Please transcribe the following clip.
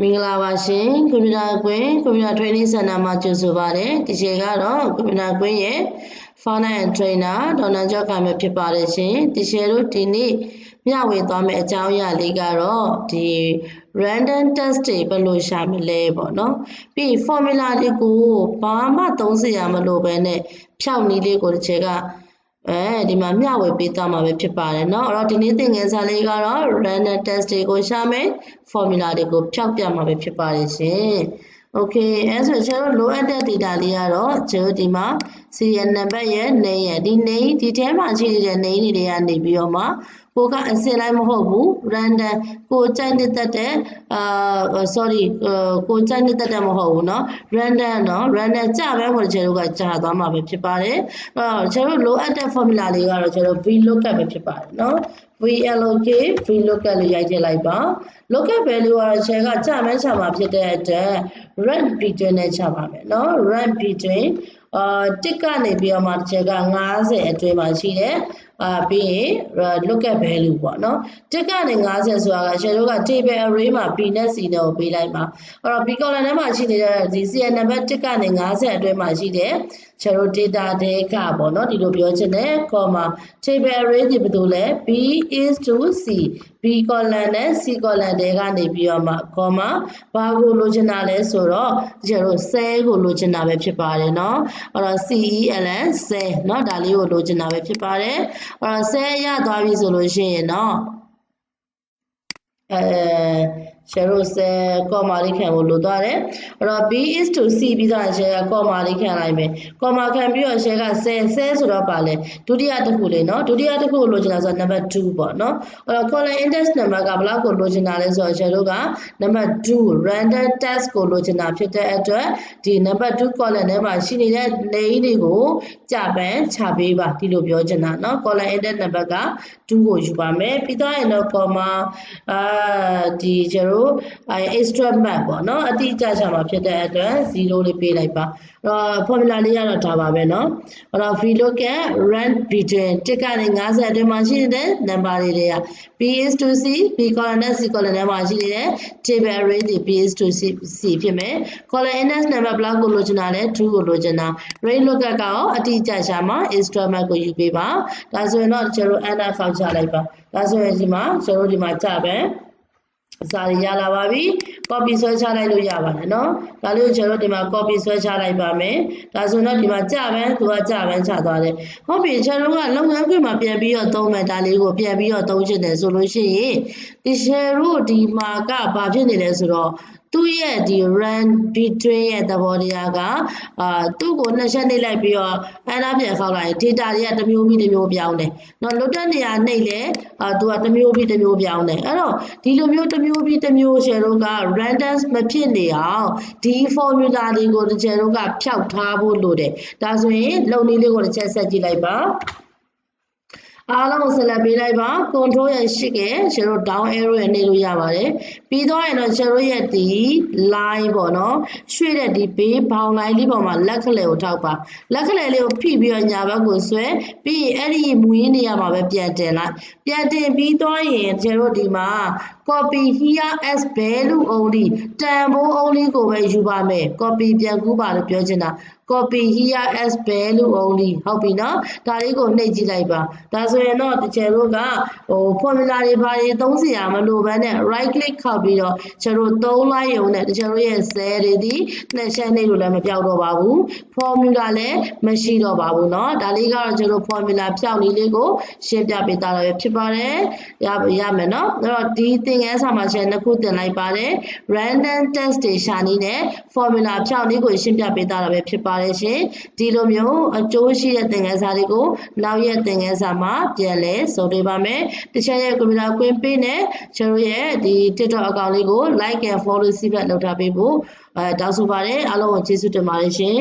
မင်္ဂလာပါရှင်ကွန်ပျူတာကွင်းကွန်ပျူတာ training center မှာကြိုဆိုပါရစေဒီချိန်ကတော့ကွန်ပျူတာကွင်းရဲ့ founder and trainer ဒေါ်နန်ကျော်ကံပဲဖြစ်ပါတယ်ရှင်ဒီချိန်တို့ဒီနေ့မျှဝေသွားမယ့်အကြောင်းအရာလေးကတော့ဒီ random test တွေဘယ်လိုရှာမလဲပေါ့နော်ပြီး formula တွေကိုဘာမှသုံးစရာမလိုဘဲနဲ့ဖြောက်နည်းလေးကိုတစ်ချက်က အဲဒီမှာမျှဝေပေးသွားမှာပဲဖြစ်ပါတယ်เนาะအဲ့တော့ဒီနေ့သင်ခန်းစာလေးကတော့ random test တွေကိုရှာမယ် formula တွေကိုဖြောက်ပြမှာပဲဖြစ်ပါတယ်ရှင် okay အဲဆိုကျွန်တော်လိုအပ်တဲ့ data လေးကတော့ကျွန်တော်ဒီမှာ serial number ရဲ့ name ရဲ့ဒီ name ဒီထဲမှာရှိနေတဲ့ name တွေကနေပြီးတော့မှ ကိုကအစင်လိုက်မဟုတ်ဘူး random ကိုကြိုက်နေတဲ့တဲ့အာ sorry ကိုကြိုက်နေတဲ့တဲ့မဟုတ်ဘူးเนาะ random เนาะ random ကြပဲဟိုကျွန်တော်ကကြာသွားမှာပဲဖြစ်ပါတယ်အဲ့တော့ကျွန်တော်လိုအပ်တဲ့ formula လေးကတော့ကျွန်တော် VLOOKUP ပဲဖြစ်ပါတယ်เนาะ VLOK VLOOKUP လို့ရိုက်ထည့်လိုက်ပါ lookup value ကတော့ share ကကြာမဲချမှာဖြစ်တဲ့အတွက် rank between နဲ့ချပါမယ်เนาะ rank between အာတစ်ကနေပြီးတော့မှတစ်ချက်က90အတွင်းမှာရှိတယ် အာပြီးရင် lookup value ပေါ့နော်တစ်ကနေ90ဆိုတာကရှယ်တို့က table array မှာ b နဲ့ c နဲ့ကိုပေးလိုက်ပါအဲ့တော့ b column ထဲမှာရှိနေတဲ့ဒီ cn number တစ်ကနေ90အတွင်းမှာရှိတဲ့ရှယ်တို့ data တွေကပေါ့နော်ဒီလိုပြောချင်တယ် comma table array ဒီဘယ်လိုလဲ b is to c b column နဲ့ c column တွေကနေပြီးတော့မှ comma ဘာကိုလိုချင်တာလဲဆိုတော့ရှယ်တို့ cell ကိုလိုချင်တာပဲဖြစ်ပါတယ်เนาะအဲ့တော့ CELN cell เนาะဒါလေးကိုလိုချင်တာပဲဖြစ်ပါတယ်အဲ့တော့ cell ရသွားပြီဆိုလို့ရှိရင်เนาะအဲ ရှင်တို့ဆယ်ကော့မာလေးခံဖို့လိုသွားတယ်အဲ့တော့ b is to c ပြီးတော့ share ကကော့မာလေးခံလိုက်မယ်ကော့မာခံပြီးတော့ share ကဆယ်ဆယ်ဆိုတော့ပါလေဒုတိယတစ်ခုလေးနော်ဒုတိယတစ်ခုကိုလိုချင်တာဆိုတော့ number 2ပေါ့နော်အဲ့တော့ column index number ကဘလောက်ကိုလိုချင်တာလဲဆိုတော့ရှင်တို့က number 2 random test ကိုလိုချင်တာဖြစ်တဲ့အတွက်ဒီ number 2 column ထဲမှာရှိနေတဲ့နေတွေကိုကြပန်ချပေးပါဒီလိုပြောချင်တာနော် column index number က2ကိုယူပါမယ်ပြီးတော့ရင်တော့ comma အာဒီရှင်တို့တို့အဲ extra map ပေါ့နော်အတိအကျရှာမှာဖြစ်တဲ့အတွက်0လေးပေးလိုက်ပါအဲ့တော့ formula လေးကတော့ဒါပါပဲနော်အဲ့တော့ we look at rank between 1ကနေ50အတွင်းမှာရှိတဲ့ number တွေတွေက b is to c b column နဲ့ c column ထဲမှာရှိနေတဲ့ table array တွေ b is to c c ဖြစ်မယ် column index number ဘလောက်ကိုလိုချင်တာလဲ2ကိုလိုချင်တာ range look at ကရောအတိအကျရှာမှာ extra map ကိုယူပေးပါဒါဆိုရင်တော့ကျွန်တော် enter ဖောက်ချလိုက်ပါဒါဆိုရင်ဒီမှာကျွန်တော်ဒီမှာကြပဲ အစာတွေရလာပါပြီ copy ဆွဲချလိုက်လို့ရပါတယ်နော်ဒါလို့ကျွန်တော်ဒီမှာ copy ဆွဲချလိုက်ပါမယ်ဒါဆိုတော့ဒီမှာကြပန်းသူကကြပန်းချသွားတယ်ဟုတ်ပြီကျွန်တော်ကလုပ်ငန်းခွင်မှာပြန်ပြီးတော့သုံးမယ်ဒါလေးကိုပြန်ပြီးတော့သုံးချင်တယ်ဆိုလို့ရှိရင် teacher တို့ဒီမှာကဘာဖြစ်နေလဲဆိုတော့ သူ့ရဲ့ဒီ run between ရဲ့သဘောတရားကအာသူ့ကိုနှစ်ချက်နှိပ်လိုက်ပြီးတော့အဲဒါပြန်ဖောက်လိုက် data တွေကတစ်မျိုးပြီးတစ်မျိုးပြောင်းတယ်။နော်လွတ်တဲ့နေရာနှိပ်လဲအာသူကတစ်မျိုးပြီးတစ်မျိုးပြောင်းတယ်။အဲ့တော့ဒီလိုမျိုးတစ်မျိုးပြီးတစ်မျိုးရှယ်တို့က random မဖြစ်နေအောင်ဒီ formula တွေကိုတစ်ချက်တို့ကဖျောက်ထားဖို့လိုတယ်။ဒါဆိုရင်လုံနည်းလေးကိုတစ်ချက်ဆက်ကြည့်လိုက်ပါ။ အားလုံးကိုဆက်လက်ပေးလိုက်ပါ control ရဲ့ရှိကကျွန်တော် down arrow ရဲ့နေလို့ရပါတယ်ပြီးတော့ရင်တော့ကျွန်တော်ရဲ့ဒီ line ပေါ့နော်ရွှေ့တဲ့ဒီဘေးဘောင် line လေးပေါ်မှာလက်ကလေးကိုထောက်ပါလက်ကလေးလေးကိုဖိပြီးတော့ညာဘက်ကိုဆွဲပြီးရင်အဲ့ဒီမွေးနေရမှာပဲပြန်တင်လိုက်ပြန်တင်ပြီးတော့ရင်ကျွန်တော်ဒီမှာ copy here as value only တန်ဖိုး only ကိုပဲယူပါမယ် copy ပြန်ကူးပါလို့ပြောချင်တာ copy here as value only ဟုတ်ပြီနော်ဒါလေးကိုနှိပ်ကြည့်လိုက်ပါဒါဆိုရင်တော့တချင်တို့ကဟို formula တွေဘာတွေသုံးစရာမလိုဘဲနဲ့ right click ခောက်ပြီးတော့ကျတို့သုံးလိုက်ရုံနဲ့တချင်တို့ရဲ့ cell တွေဒီနှစ်ချက်နှိပ်လို့လည်းမပြောက်တော့ပါဘူး formula လည်းမရှိတော့ပါဘူးနော်ဒါလေးကတော့ကျတို့ formula ဖြောက်နည်းလေးကိုရှင်းပြပေးတာလည်းဖြစ်ပါတယ်ရရမယ်နော်အဲ့တော့ဒီသင်ခန်းစာမှာချက်နှစ်ခုသင်လိုက်ပါတယ် random test တွေရှာနည်းနဲ့ formula ဖြောက်နည်းကိုရှင်းပြပေးတာလည်းဖြစ်ပါတယ်ရှင်ဒီလိုမျိုးအကျိုးရှိတဲ့သင်ခန်းစာတွေကိုနောက်ရက်သင်ခန်းစာမှာပြန်လည်ဆုံတွေ့ပါမယ်တခြားရဲ့ကွန်ပျူတာကွင်းပေးနဲ့ကျွန်တော်ရဲ့ဒီ TikTok အကောင့်လေးကို like and follow စီးဖက်လုပ်ထားပေးဖို့အဲတောင်းဆိုပါတယ်အားလုံးကိုကျေးဇူးတင်ပါတယ်ရှင်